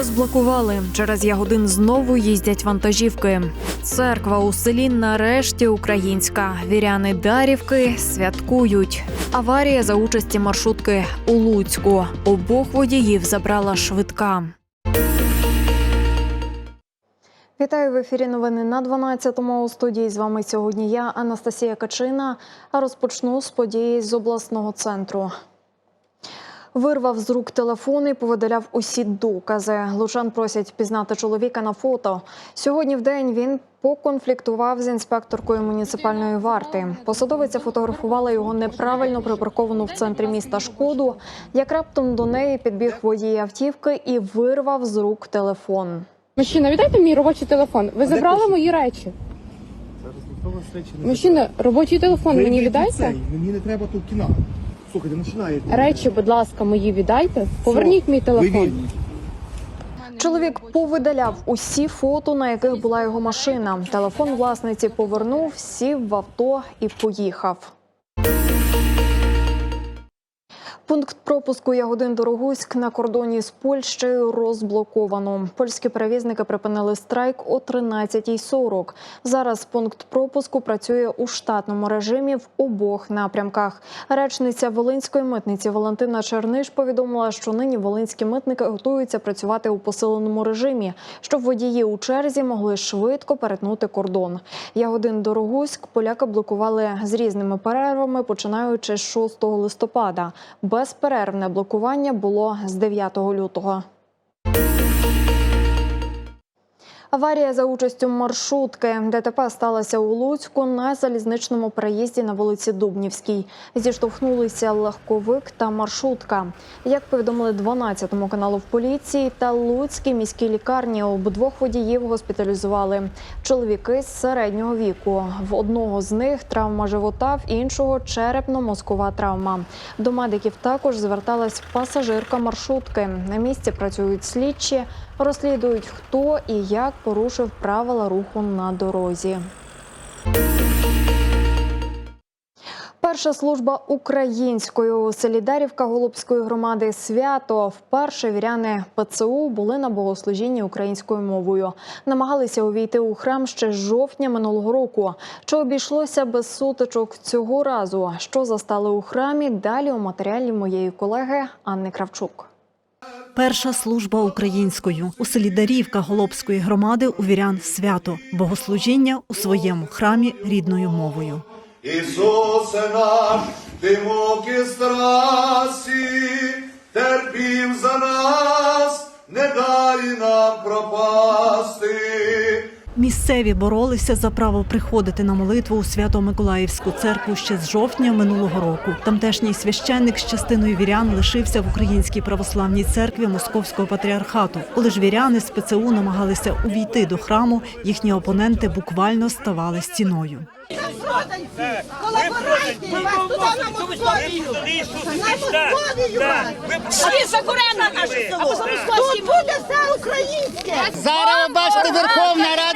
Розблокували. Через ягодин знову їздять вантажівки. Церква у селі нарешті українська. Віряни Дарівки святкують. Аварія за участі маршрутки у Луцьку. Обох водіїв забрала швидка. Вітаю в ефірі. Новини на 12-му. У студії з вами сьогодні я, Анастасія Качина. А розпочну з події з обласного центру. Вирвав з рук телефон і повидаляв усі докази. Лучан просять пізнати чоловіка на фото. Сьогодні в день він поконфліктував з інспекторкою муніципальної варти. Посадовиця фотографувала його неправильно припарковану в центрі міста шкоду. Як раптом до неї підбіг водій автівки і вирвав з рук телефон. Мужчина, віддайте мій робочий телефон. Ви забрали мої речі. Зараз ніхто вас речі не Мужчина, робочий телефон мені віддайте. Мені не треба тут кіна. Слухайте, починаєте. Речі, будь ласка, мої віддайте. Поверніть мій Ви телефон. вільні. Чоловік повидаляв усі фото, на яких була його машина. Телефон власниці повернув, сів в авто і поїхав. Пункт пропуску Ягодин Дорогуськ на кордоні з Польщею розблоковано. Польські перевізники припинили страйк о 13.40. Зараз пункт пропуску працює у штатному режимі в обох напрямках. Речниця Волинської митниці Валентина Черниш повідомила, що нині волинські митники готуються працювати у посиленому режимі, щоб водії у черзі могли швидко перетнути кордон. Ягодин Дорогуськ поляки блокували з різними перервами, починаючи з 6 листопада. Безперервне блокування було з 9 лютого. Аварія за участю маршрутки ДТП сталася у Луцьку на залізничному переїзді на вулиці Дубнівській. Зіштовхнулися легковик та маршрутка. Як повідомили 12-му каналу в поліції та Луцькій міській лікарні, обидвох водіїв госпіталізували. Чоловіки з середнього віку. В одного з них травма живота, в іншого черепно-мозкова травма. До медиків також зверталась пасажирка маршрутки. На місці працюють слідчі, розслідують, хто і як порушив правила руху на дорозі. Перша служба українською у селі Дарівка Голубської громади свято. Вперше віряни ПЦУ були на богослужінні українською мовою. Намагалися увійти у храм ще з жовтня минулого року. Чи обійшлося без сутичок цього разу? Що застали у храмі? Далі у матеріалі моєї колеги Анни Кравчук. Перша служба українською у селі Дарівка Голобської громади у вірян свято богослужіння у своєму храмі рідною мовою. Ісусе наш, ти муки страсі, терпів за нас, Місцеві боролися за право приходити на молитву у Свято-Миколаївську церкву ще з жовтня минулого року. Тамтешній священник з частиною вірян лишився в Українській православній церкві Московського патріархату. Коли ж віряни з ПЦУ намагалися увійти до храму, їхні опоненти буквально ставали стіною. Зараз бачите, Верховна Рада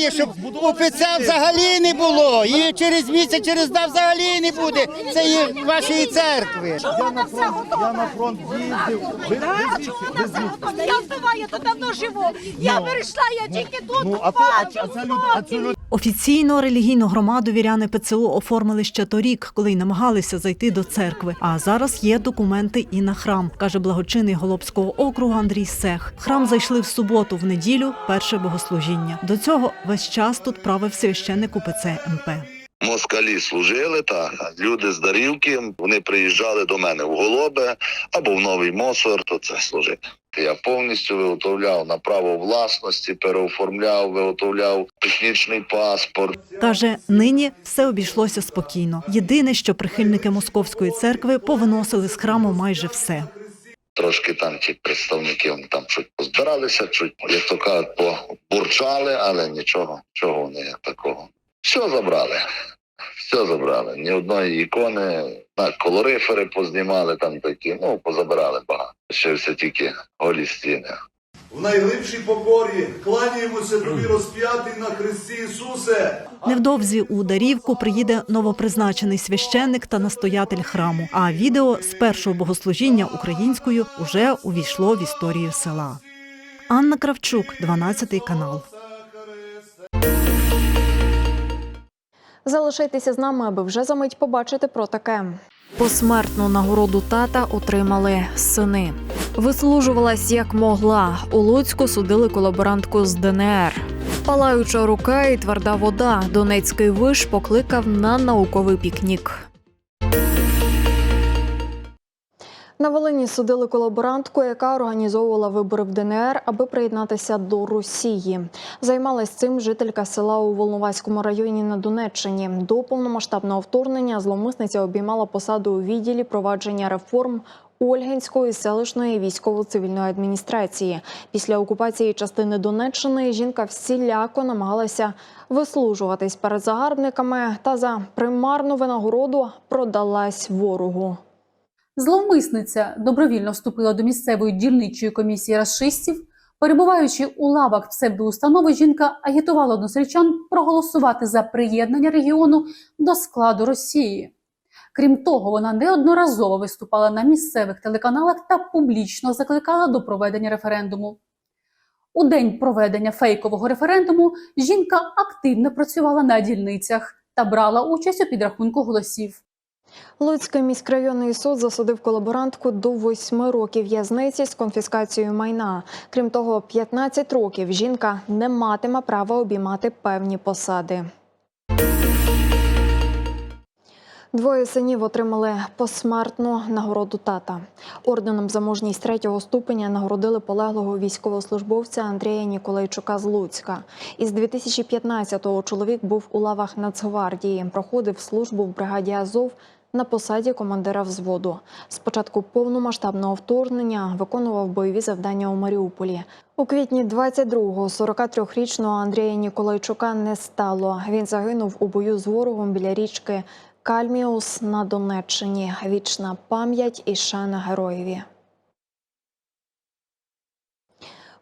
приймає, щоб УПЦ взагалі не було. І через місяць, через два взагалі не буде Це є вашої церкви. Чого на все готове? Я на фронт їздив. Ви, ви Ви на все готове? Я вдова, я тут давно живу. Я перейшла, я тільки тут Ну, а то, а, бачу а ця люд, а цю люд, Офіційно релігійну громаду віряни ПЦУ оформили ще торік, коли й намагалися зайти до церкви. А зараз є документи і на храм, каже благочинний Голобського округу Андрій Сех. Храм зайшли в суботу, в неділю, перше богослужіння. До цього весь час тут правив священник УПЦ МП. Москалі служили, та люди з Дарівки, вони приїжджали до мене в Голобе або в Новий Мосор, то це служити. Я повністю виготовляв на право власності, переоформляв, виготовляв технічний паспорт. Каже, нині все обійшлося спокійно. Єдине, що прихильники московської церкви повиносили з храму майже все. Трошки там ті представники вони там чуть позбиралися, чуть, як то кажуть, побурчали, але нічого, чого вони такого. Все забрали. Все забрали. Ні одної ікони, на колорифери познімали там такі, ну, позабирали багато. Ще все тільки голі стіни. В найглибшій покорі кланяємося тобі розп'ятий на Христі Ісусе. Невдовзі у Дарівку приїде новопризначений священник та настоятель храму. А відео з першого богослужіння українською уже увійшло в історію села. Анна Кравчук, 12 канал. Залишайтеся з нами, аби вже за мить побачити про таке. Посмертну нагороду тата отримали сини. Вислужувалась як могла. У Луцьку судили колаборантку з ДНР. Палаюча рука і тверда вода. Донецький виш покликав на науковий пікнік. На Волині судили колаборантку, яка організовувала вибори в ДНР, аби приєднатися до Росії. Займалась цим жителька села у Волноваському районі на Донеччині. До повномасштабного вторгнення зловмисниця обіймала посаду у відділі провадження реформ. Ольгинської селищної військово-цивільної адміністрації після окупації частини Донеччини жінка всіляко намагалася вислужуватись перед загарбниками та за примарну винагороду продалась ворогу. Зловмисниця добровільно вступила до місцевої дільничої комісії расистів. Перебуваючи у лавах псевдоустанови, жінка агітувала односельчан проголосувати за приєднання регіону до складу Росії. Крім того, вона неодноразово виступала на місцевих телеканалах та публічно закликала до проведення референдуму. У день проведення фейкового референдуму жінка активно працювала на дільницях та брала участь у підрахунку голосів. Луцький міськрайонний суд засудив колаборантку до восьми років в'язниці з конфіскацією майна. Крім того, 15 років жінка не матиме права обіймати певні посади. Двоє синів отримали посмертну нагороду тата. Орденом за мужність третього ступеня нагородили полеглого військовослужбовця Андрія Ніколайчука з Луцька. Із 2015-го чоловік був у лавах Нацгвардії, проходив службу в бригаді Азов на посаді командира взводу. З початку повномасштабного вторгнення виконував бойові завдання у Маріуполі. У квітні 22-го 43-річного Андрія Ніколайчука не стало. Він загинув у бою з ворогом біля річки Кальміус на Донеччині. Вічна пам'ять і шана героєві.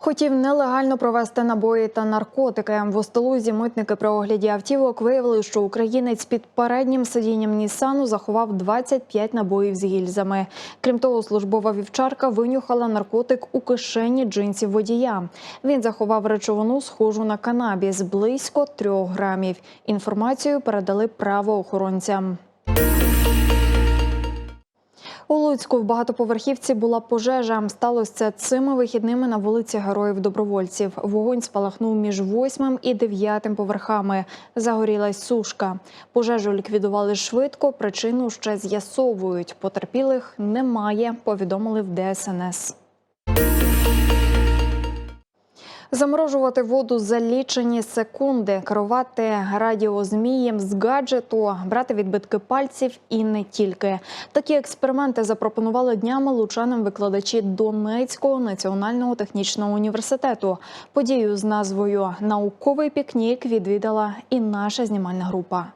Хотів нелегально провести набої та наркотики. В Остолузі митники при огляді автівок виявили, що українець під переднім сидінням Нісану заховав 25 набоїв з гільзами. Крім того, службова вівчарка винюхала наркотик у кишені джинсів водія. Він заховав речовину, схожу на канабіс, близько трьох грамів. Інформацію передали правоохоронцям. У Луцьку в багатоповерхівці була пожежа. Сталося це цими вихідними на вулиці Героїв Добровольців. Вогонь спалахнув між восьмим і дев'ятим поверхами. Загорілась сушка. Пожежу ліквідували швидко. Причину ще з'ясовують. Потерпілих немає. Повідомили в ДСНС. Заморожувати воду за лічені секунди, керувати радіозмієм з гаджету, брати відбитки пальців і не тільки. Такі експерименти запропонували днями лучанам викладачі Донецького національного технічного університету. Подію з назвою Науковий пікнік відвідала і наша знімальна група.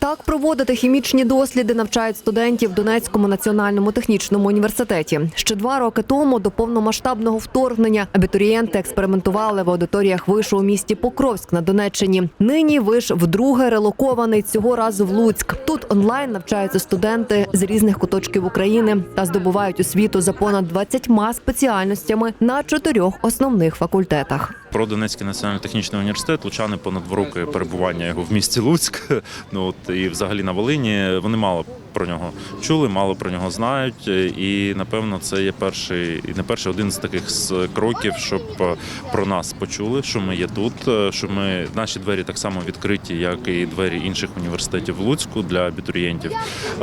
Так проводити хімічні досліди навчають студентів в Донецькому національному технічному університеті. Ще два роки тому до повномасштабного вторгнення абітурієнти експериментували в аудиторіях вишу у місті Покровськ на Донеччині. Нині виш вдруге релокований цього разу в Луцьк. Тут онлайн навчаються студенти з різних куточків України та здобувають освіту за понад 20 спеціальностями на чотирьох основних факультетах. Про Донецький національний технічний університет лучани понад два роки перебування його в місті Луцьк. Ну от і взагалі на Волині вони мало про нього чули, мало про нього знають. І напевно це є перший і не перший один з таких з кроків, щоб е, про нас почули, що ми є тут, е, що ми наші двері так само відкриті, як і двері інших університетів в Луцьку для абітурієнтів.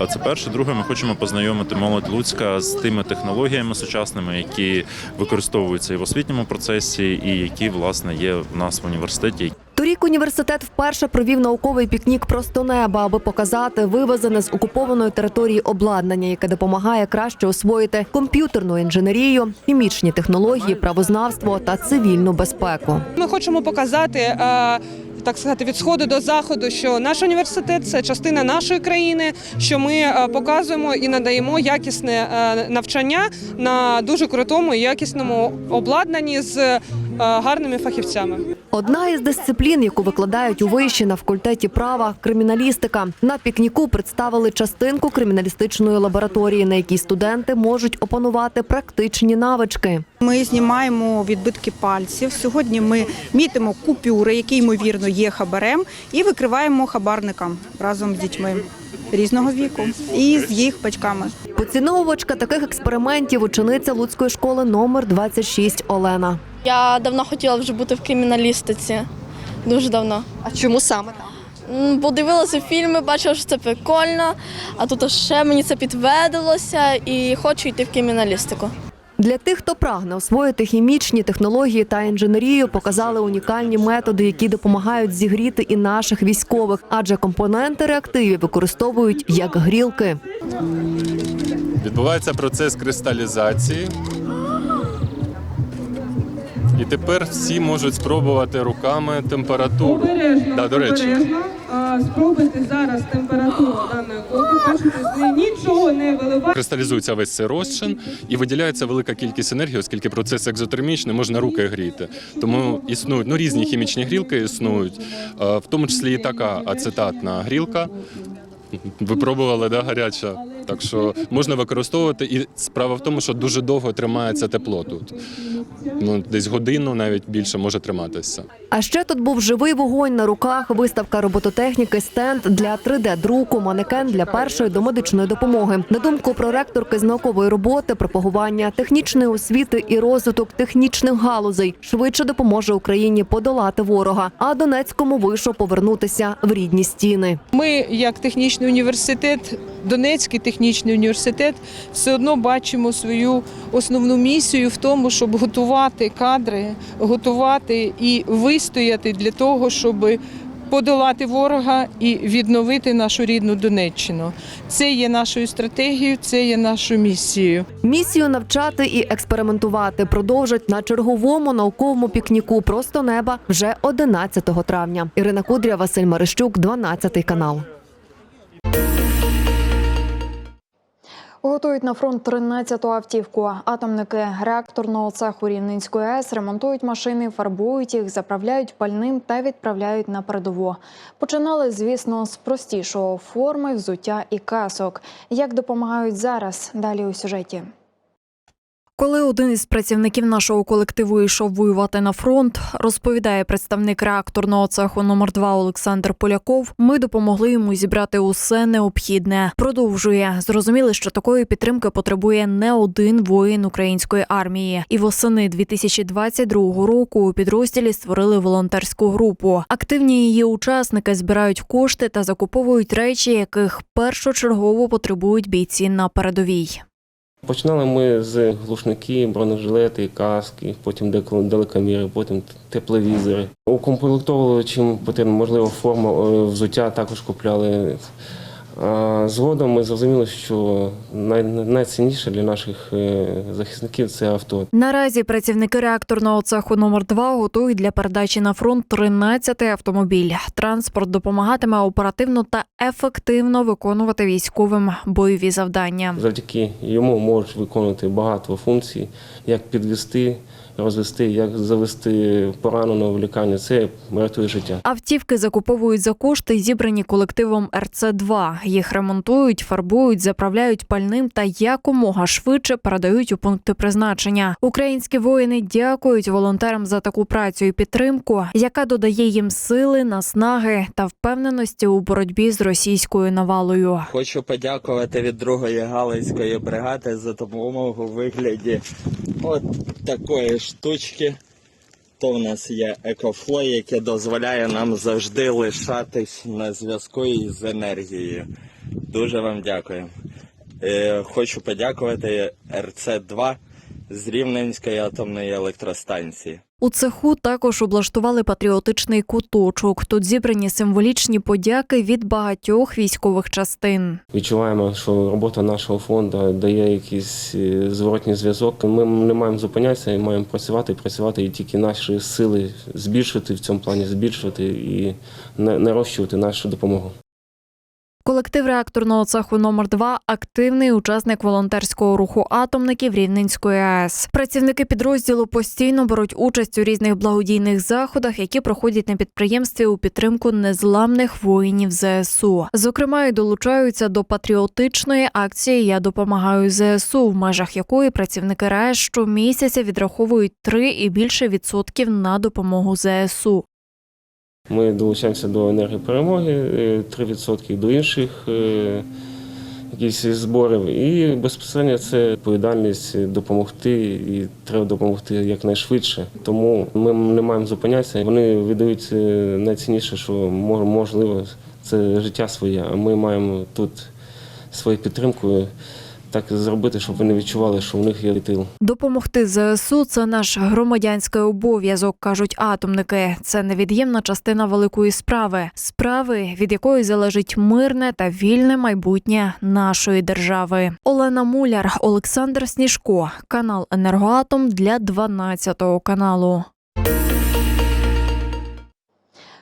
Це перше. Друге, ми хочемо познайомити молодь Луцька з тими технологіями сучасними, які використовуються і в освітньому процесі, і які власне є в нас в університеті. Торік університет вперше провів науковий пікнік просто неба, аби показати вивезене з окупованої території обладнання, яке допомагає краще освоїти комп'ютерну інженерію, хімічні технології, правознавство та цивільну безпеку. Ми хочемо показати. е, Так сказати, від сходу до заходу, що наш університет це частина нашої країни, що ми е, показуємо і надаємо якісне е, навчання на дуже крутому і якісному обладнанні з гарними фахівцями. Одна із дисциплін, яку викладають у виші на факультеті права криміналістика. На пікніку представили частинку криміналістичної лабораторії, на якій студенти можуть опанувати практичні навички. Ми знімаємо відбитки пальців. Сьогодні ми мітимо купюри, які ймовірно є хабарем, і викриваємо хабарникам разом з дітьми різного віку і з їх батьками. Поціновувачка таких експериментів учениця Луцької школи номер 26 Олена. Я давно хотіла вже бути в криміналістиці. Дуже давно. А чому саме? М, Бо дивилася фільми, бачила, що це прикольно, а тут ще мені це підтвердилося і хочу йти в криміналістику. Для тих, хто прагне освоїти хімічні технології та інженерію, показали унікальні методи, які допомагають зігріти і наших військових, адже компоненти реактивів використовують як грілки. Відбувається процес кристалізації. І тепер всі можуть спробувати руками температуру. Да, до речі, Спробуйте зараз температуру даної колби. Бачите, з неї нічого не виливає. кристалізується весь цей розчин і виділяється велика кількість енергії, оскільки процес екзотермічний, можна руки гріти. Тому існують ну, різні хімічні грілки існують, в тому числі і така ацетатна грілка. Ви пробували, да, гаряча. Так що можна використовувати. І справа в тому, що дуже довго тримається тепло тут. Ну, десь годину, навіть більше може триматися. А ще тут був живий вогонь на руках, виставка робототехніки, стенд для 3D-друку, манекен для першої домедичної допомоги. На думку проректорки з наукової роботи, пропагування технічної освіти і розвиток технічних галузей швидше допоможе Україні подолати ворога, а Донецькому вишу повернутися в рідні стіни. Ми, як технічний університет, Донецький технічний університет, все одно бачимо свою основну місію в тому, щоб готувати кадри, готувати і вистояти для того, щоб подолати ворога і відновити нашу рідну Донеччину. Це є нашою стратегією, це є нашою місією. Місію навчати і експериментувати продовжать на черговому науковому пікніку просто неба вже 11 травня. Ірина Кудря, Василь Марищук, 12 канал. Готують на фронт 13-ту автівку. Атомники реакторного цеху Рівненської АЕС ремонтують машини, фарбують їх, заправляють пальним та відправляють на передову. Починали, звісно, з простішого форми, взуття і касок. Як допомагають зараз? Далі у сюжеті. Коли один із працівників нашого колективу йшов воювати на фронт, розповідає представник реакторного цеху номер 2 Олександр Поляков. Ми допомогли йому зібрати усе необхідне. Продовжує зрозуміли, що такої підтримки потребує не один воїн української армії. І восени 2022 року у підрозділі створили волонтерську групу. Активні її учасники збирають кошти та закуповують речі, яких першочергово потребують бійці на передовій. Починали ми з глушники, бронежилети, каски, потім далекоміри, потім тепловізори. Укомплектовували чим потрібно, можливо, форма е, взуття також купляли. А згодом ми зрозуміли, що най- найцінніше для наших е, захисників це авто. Наразі працівники реакторного цеху номер 2 готують для передачі на фронт 13-й автомобіль. Транспорт допомагатиме оперативно та ефективно виконувати військовим бойові завдання. Завдяки йому можуть виконувати багато функцій, як підвести, розвести, як завести пораненого в лікарню. Це рятує життя. Автівки закуповують за кошти, зібрані колективом РЦ-2. Їх ремонтують, фарбують, заправляють пальним та якомога швидше передають у пункти призначення. Українські воїни дякують волонтерам за таку працю і підтримку, яка додає їм сили, наснаги та впевненості у боротьбі з російською навалою. Хочу подякувати від другої галицької бригади за допомогу у вигляді от такої штучки. То в нас є екофло, яке дозволяє нам завжди лишатись на зв'язку із енергією. Дуже вам дякую. Е, хочу подякувати РЦ-2 з Рівненської атомної електростанції. У цеху також облаштували патріотичний куточок. Тут зібрані символічні подяки від багатьох військових частин. Відчуваємо, що робота нашого фонду дає якийсь е, зворотній зв'язок. Ми не маємо зупинятися і маємо працювати, працювати і тільки наші сили збільшувати в цьому плані, збільшувати і на- нарощувати нашу допомогу. Колектив реакторного цеху номер 2 активний учасник волонтерського руху атомників Рівненської АЕС. Працівники підрозділу постійно беруть участь у різних благодійних заходах, які проходять на підприємстві у підтримку незламних воїнів ЗСУ. Зокрема, й долучаються до патріотичної акції Я допомагаю ЗСУ, в межах якої працівники РАЕС щомісяця відраховують 3 і більше відсотків на допомогу ЗСУ. Ми долучаємося до енергії перемоги, е, 3% до інших е, якісь зборів. І безпосередньо це відповідальність допомогти, і треба допомогти якнайшвидше. Тому ми не маємо зупинятися. Вони віддають е, найцінніше, що мож- можливо, це життя своє. А ми маємо тут свою підтримку так зробити, щоб вони відчували, що у них є тил. Допомогти ЗСУ це наш громадянський обов'язок, кажуть атомники. Це невід'ємна частина великої справи, справи, від якої залежить мирне та вільне майбутнє нашої держави. Олена Муляр, Олександр Сніжко, канал Енергоатом для 12 каналу.